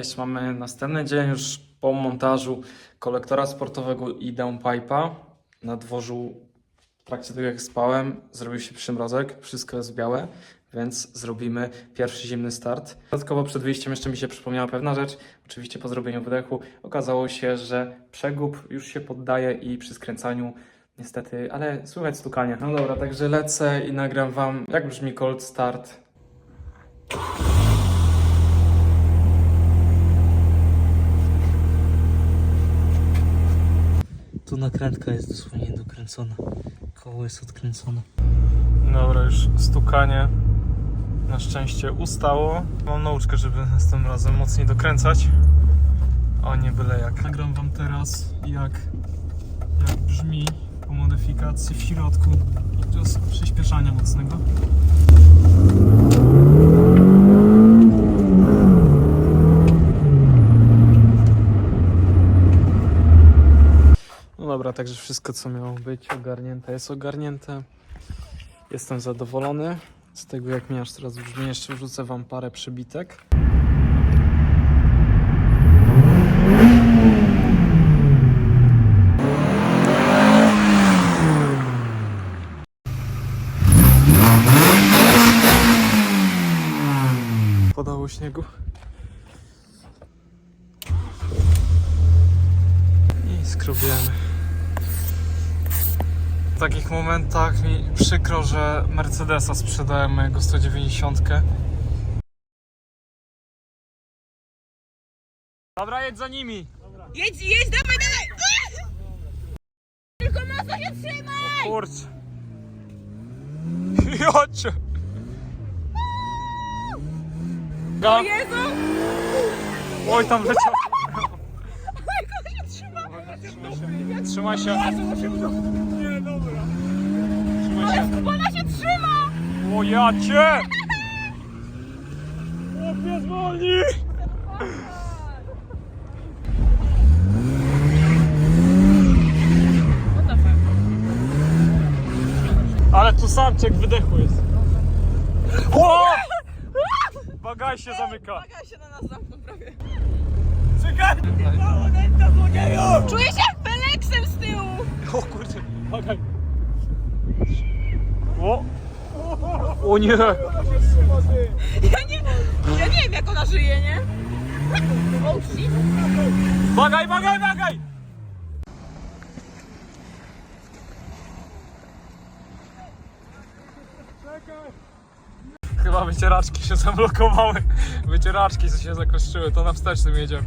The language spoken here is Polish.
Cześć, mamy następny dzień już po montażu kolektora sportowego i downpipe'a. Na dworzu w trakcie tego jak spałem zrobił się przymrozek, wszystko jest białe, więc zrobimy pierwszy zimny start. Dodatkowo przed wyjściem jeszcze mi się przypomniała pewna rzecz. Oczywiście po zrobieniu wydechu okazało się, że przegub już się poddaje i przy skręcaniu niestety, ale słychać stukanie. No dobra, także lecę i nagram wam jak brzmi cold start Tu nakrętka jest dosłownie dokręcona. Koło jest odkręcone. Dobra, już stukanie na szczęście ustało. Mam nauczkę, żeby następnym razem mocniej dokręcać. O nie byle jak. Nagram wam teraz jak, jak brzmi po modyfikacji w środku podczas przyspieszania mocnego. Dobra, także wszystko co miało być ogarnięte jest ogarnięte. Jestem zadowolony z tego jak mi aż teraz brzmi. Jeszcze wrzucę wam parę przybitek. Podało śniegu. I skrobiemy. W takich momentach mi przykro, że Mercedesa sprzedałem mojego 190. Dobra, jedź za nimi. Jedź, jedź, dawaj, dawaj! Tylko mocno się trzymaj! Kurczę. Jocie. O Jezu! Oj, tam leciał. Trzymaj się. Nie, dobra. Trzymaj się. Się trzyma! O ja cię! What the fuck? Ale tu samczyk wydechu jest. O! Bagaj się zamyka. Uwaga się na nas zamknął prawie. Czekaj! Czuję się jak bagaj. O! O nie! Ja nie, ja nie wiem jak ona żyje, nie? Oh shit! Bagaj, bagaj, bagaj! Chyba wycieraczki się zablokowały. Wycieraczki się zakoszczyły, to na wstecznym jedziemy.